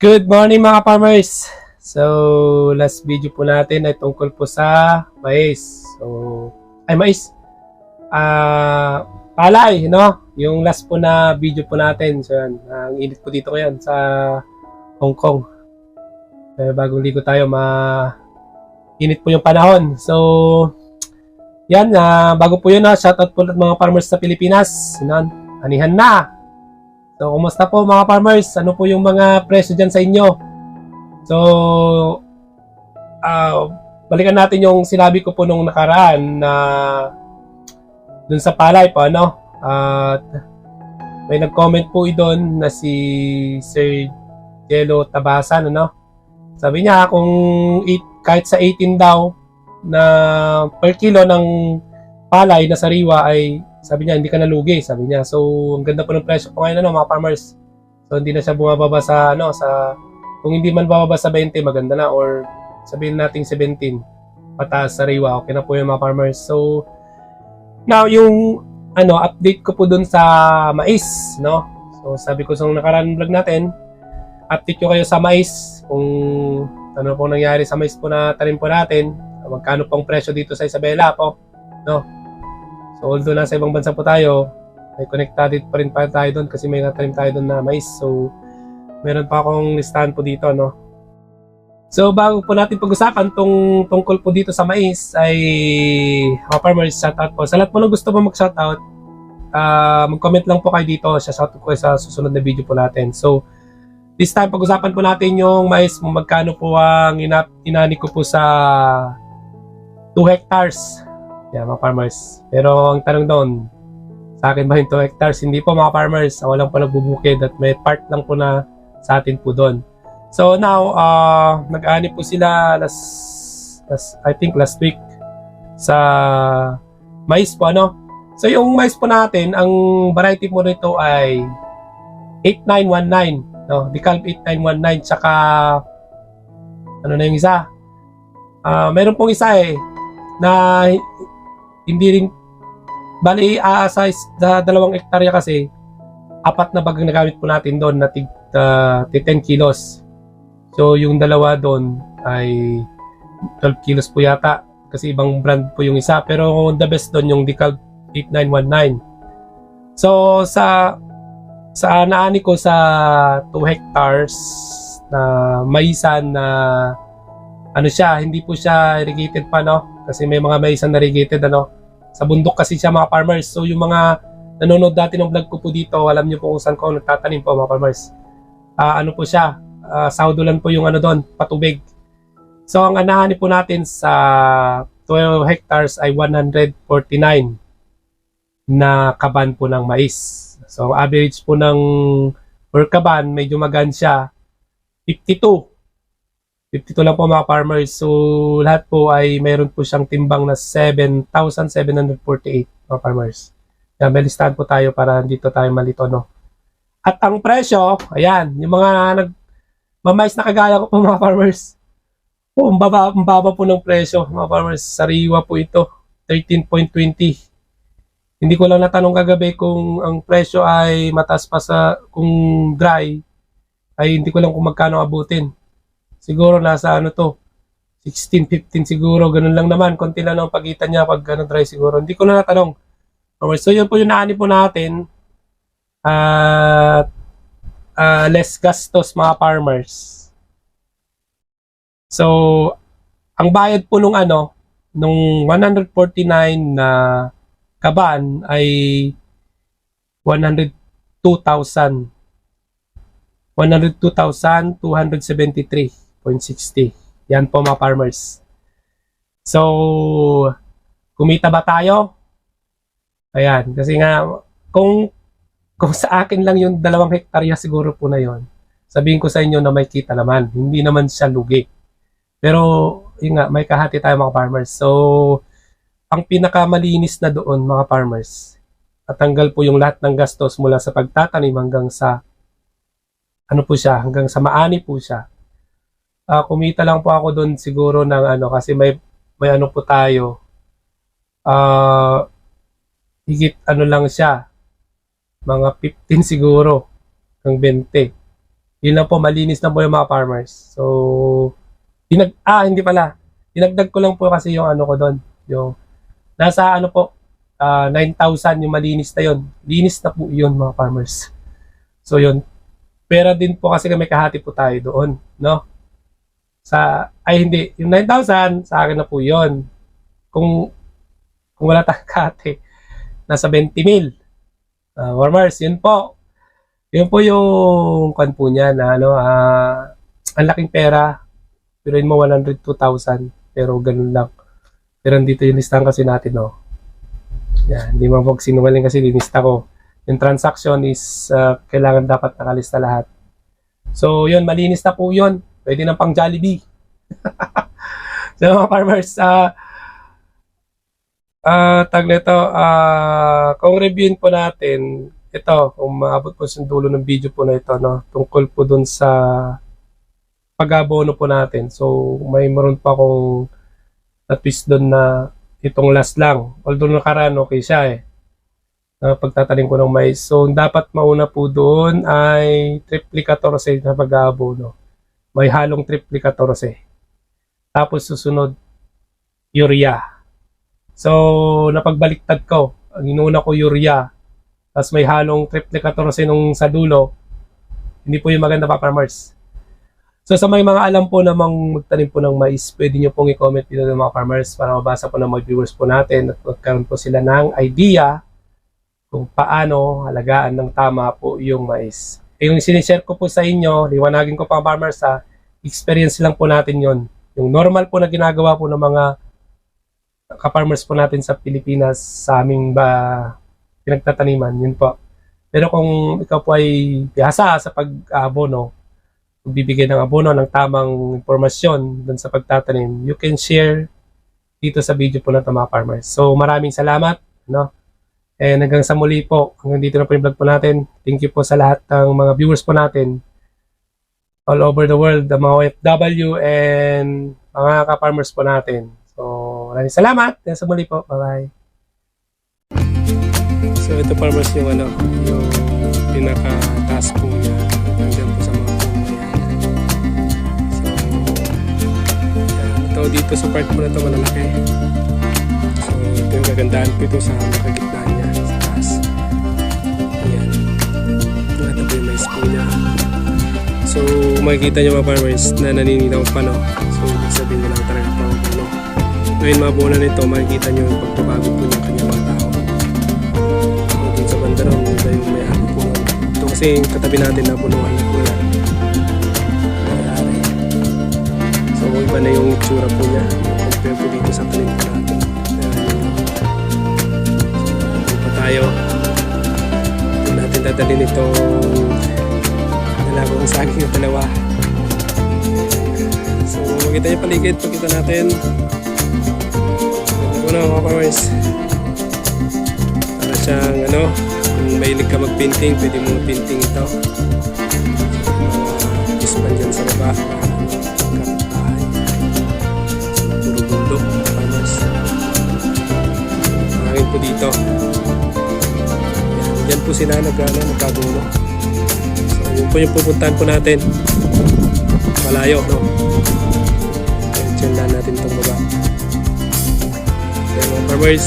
Good morning mga farmers! So, last video po natin ay tungkol po sa mais. So, ay mais. Ah, palay, no? Yung last po na video po natin. So, yan. Ang init po dito ngayon sa Hong Kong. Eh, bagong ligo tayo, ma init po yung panahon. So, yan, ah, bago po yun, na shoutout po mga farmers sa Pilipinas. Yan, anihan na! So, kumusta po mga farmers? Ano po yung mga presyo dyan sa inyo? So, ah balikan natin yung sinabi ko po nung nakaraan na dun sa palay po, ano? At may nag-comment po doon na si Sir Jello Tabasan, ano? Sabi niya kung eight, kahit sa 18 daw na per kilo ng palay na sariwa ay sabi niya, hindi ka nalugi, sabi niya. So, ang ganda po ng presyo po ngayon, ano, mga farmers. So, hindi na siya bumababa sa, ano, sa, kung hindi man bababa sa 20, maganda na, or sabihin nating 17, pataas sa riwa, okay na po yung mga farmers. So, now, yung, ano, update ko po dun sa mais, no? So, sabi ko sa nakaraan vlog natin, update ko kayo sa mais, kung ano po nangyari sa mais po na tanim po natin, magkano pong presyo dito sa Isabela po, no? So although nasa ibang bansa po tayo, may connected pa rin pa tayo doon kasi may natanim tayo doon na mais. So meron pa akong listahan po dito, no? So bago po natin pag-usapan tong tungkol po dito sa mais ay mga farmers shoutout po. Sa lahat po na gusto mo mag-shoutout, ah mag-comment lang po kayo dito. Sa shoutout ko sa susunod na video po natin. So this time pag-usapan po natin yung mais, magkano po ang ina inani ko po sa 2 hectares Yeah, mga farmers. Pero ang tanong doon, sa akin ba yung 2 hectares? Hindi po mga farmers. Ako lang po nagbubukid at may part lang po na sa atin po doon. So now, uh, nag-ani po sila last, last, I think last week sa mais po, ano? So yung mais po natin, ang variety po nito ay 8919, no? Decalb 8919, tsaka ano na yung isa? Ah, meron pong isa eh, na hindi rin bali aasa sa dalawang hektarya kasi apat na bagang nagamit po natin doon na tig, uh, 10 kilos. So yung dalawa doon ay 12 kilos po yata kasi ibang brand po yung isa pero the best doon yung Decal 8919. So sa sa naani ko sa 2 hectares na maisan na ano siya, hindi po siya irrigated pa no kasi may mga maisan na irrigated ano sa bundok kasi siya mga farmers. So yung mga nanonood dati ng vlog ko po dito, alam niyo po kung saan ko nagtatanim po mga farmers. Ah, ano po siya, uh, saudulan po yung ano doon, patubig. So ang anahan po natin sa 12 hectares ay 149 na kaban po ng mais. So average po ng per kaban, medyo magan siya, 52 52 lang po mga farmers. So, lahat po ay mayroon po siyang timbang na 7,748 mga farmers. Yan, may listahan po tayo para dito tayo malito, no? At ang presyo, ayan, yung mga nag mamais na kagaya ko po mga farmers. Po, ang baba, baba po ng presyo, mga farmers. Sariwa po ito, 13.20. Hindi ko lang natanong kagabi kung ang presyo ay mataas pa sa kung dry ay hindi ko lang kung magkano abutin. Siguro nasa ano to, 16, 15 siguro, ganun lang naman. Konti lang ang pagitan niya pag ano, dry siguro. Hindi ko na natanong. Okay, so yun po yung naani po natin. At uh, less gastos mga farmers. So, ang bayad po nung ano, nung 149 na kaban ay 102,000 102,273. 0.60. Yan po mga farmers. So, kumita ba tayo? Ayan, kasi nga, kung, kung sa akin lang yung dalawang hektarya siguro po na yon sabihin ko sa inyo na may kita naman. Hindi naman siya lugi. Pero, yun nga, may kahati tayo mga farmers. So, ang pinakamalinis na doon mga farmers, tatanggal po yung lahat ng gastos mula sa pagtatanim hanggang sa ano po siya, hanggang sa maani po siya uh, kumita lang po ako doon siguro ng ano kasi may may ano po tayo uh, higit ano lang siya mga 15 siguro ng 20 Yun lang po, malinis na po yung mga farmers. So, dinag, ah, hindi pala. Dinagdag ko lang po kasi yung ano ko doon. Yung, nasa ano po, ah, 9,000 yung malinis na yun. Linis na po yun mga farmers. So, yun. Pera din po kasi kami kahati po tayo doon, no? Sa, ay hindi, yung 9,000, sa akin na po yun. Kung, kung wala tayong kahati, nasa 20 mil. Ah, farmers, yun po. Yun po yung kwan po niya na ano, ah, ang laking pera. Pero yun mo 102,000. Pero ganun lang. Pero dito yung listahan kasi natin, no. Yan, hindi mo pag sinungaling kasi linista ko. Yung transaction is ah, kailangan dapat nakalista lahat. So, yun, malinis na po yun. Pwede na pang Jollibee. so, mga farmers, ah, ah, tag nito, ah, kung reviewin po natin, ito, kung maabot po sa dulo ng video po na ito, no, tungkol po dun sa pag-abono po natin. So, may meron pa akong na-twist doon na itong last lang. Although nakaraan, okay siya eh. Na pagtatanim ko ng mais. So, dapat mauna po doon ay triple 14 na pag-aabono. May halong triple 14. Tapos susunod, urea. So, napagbaliktad ko. Ang inuna ko urea. Tapos may halong triple 14 nung sa dulo. Hindi po yung maganda pa farmers. So sa may mga alam po namang magtanim po ng mais, pwede nyo pong i-comment dito ng mga farmers para mabasa po ng mga viewers po natin at magkaroon po sila ng idea kung paano halagaan ng tama po yung mais. Yung sinishare ko po sa inyo, liwanagin ko pa farmers sa experience lang po natin yon. Yung normal po na ginagawa po ng mga ka-farmers po natin sa Pilipinas sa aming ba pinagtataniman, yun po. Pero kung ikaw po ay bihasa sa pag-abono, bibigay ng abono ng tamang impormasyon dun sa pagtatanim, you can share dito sa video po na ito mga farmers. So maraming salamat. No? And hanggang sa muli po, hanggang dito na po yung vlog po natin. Thank you po sa lahat ng mga viewers po natin all over the world, the mga OFW and mga ka-farmers po natin. So maraming salamat. Hanggang sa muli po. Bye-bye. So ito farmers yung ano, yung pinaka-task po niya. Nandiyan po sa mga puno. So, ito dito sa part po na ito malalaki. So ito yung kagandahan po ito sa nakagitna yung mais po niya. So makikita niyo mga farmers na naninilaw pa no. So ibig sabihin na lang talaga pa ano. Ngayon mga buwan nito makikita niyo yung pagbabago po ng kanyang mga tao. So, dun sa banda ron, iba yung may ano po. Ito kasi yung katabi natin na punuan na po yan. So iba na yung itsura po niya Natin dadalhin itong dalawang saging na dalawa. So makita niyo paligid, pagkita natin. Ano na mga farmers. Para siyang ano, kung mahilig ka mag-painting, pwede mo painting ito. Uh, ispan dyan sa baba. Hangin po dito. Yan, po sila nag, ano, nagkagulo. So yun po yung pupuntahan po natin. Malayo, no? Lang natin itong baba. Mga farmers,